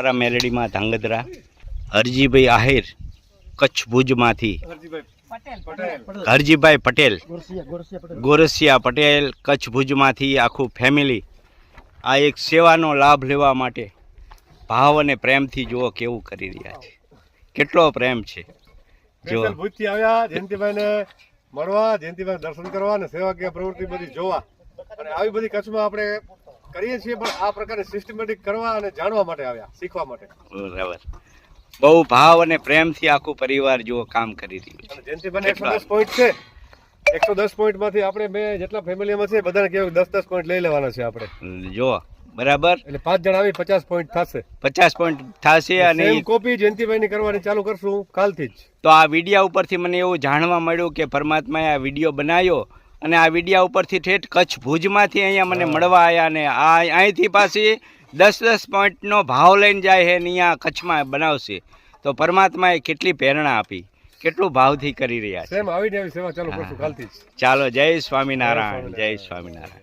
મારા મેલડીમાં ધાંગધ્રા હરજીભાઈ આહિર કચ્છ ભુજમાંથી. હરજીભાઈ પટેલ ગોરસિયા પટેલ. કચ્છ ભુજમાંથી આખું ફેમિલી આ એક સેવાનો લાભ લેવા માટે ભાવ અને પ્રેમથી જુઓ કેવું કરી રહ્યા છે. કેટલો પ્રેમ છે. જો ભુજથી આવ્યા જયંતિભાઈને મળવા જયંતિભાઈ દર્શન કરવા અને સેવાકીય પ્રવૃત્તિ બધી જોવા. અને આવી બધી કચ્છમાં આપણે કરીએ છીએ પણ આ પ્રકારે સિસ્ટમેટિક કરવા અને જાણવા માટે આવ્યા શીખવા માટે. બરાબર. બહુ ભાવ અને પ્રેમથી આખું પરિવાર જુઓ કામ કરી રહ્યું છે. અને જયંતિભાઈને એકસો દસ પોઈન્ટ છે. એકસો દસ પોઈન્ટમાંથી આપણે મેં જેટલા ફેમિલીમાં છે બધાને કહેવાય દસ દસ પોઈન્ટ લઈ લેવાના છે આપણે. જો બરાબર? એટલે પાંચ જણ આવી પચાસ પોઈન્ટ થશે. પચાસ પોઈન્ટ થશે અને કોપી જયંતિભાઈની કરવાની ચાલુ કરશું કાલથી જ. તો આ વિડીયા ઉપરથી મને એવું જાણવા મળ્યું કે પરમાત્માએ આ વીડિયો બનાવ્યો અને આ વિડીયા ઉપરથી ઠેઠ કચ્છ ભુજમાંથી અહીંયા મને મળવા આવ્યા અને આ અહીંથી પાછી દસ દસ પોઈન્ટનો ભાવ લઈને જાય છે અહીંયા કચ્છમાં બનાવશે. તો પરમાત્માએ કેટલી પ્રેરણા આપી કેટલું ભાવથી કરી રહ્યા છે. ચાલો જય સ્વામિનારાયણ જય સ્વામિનારાયણ.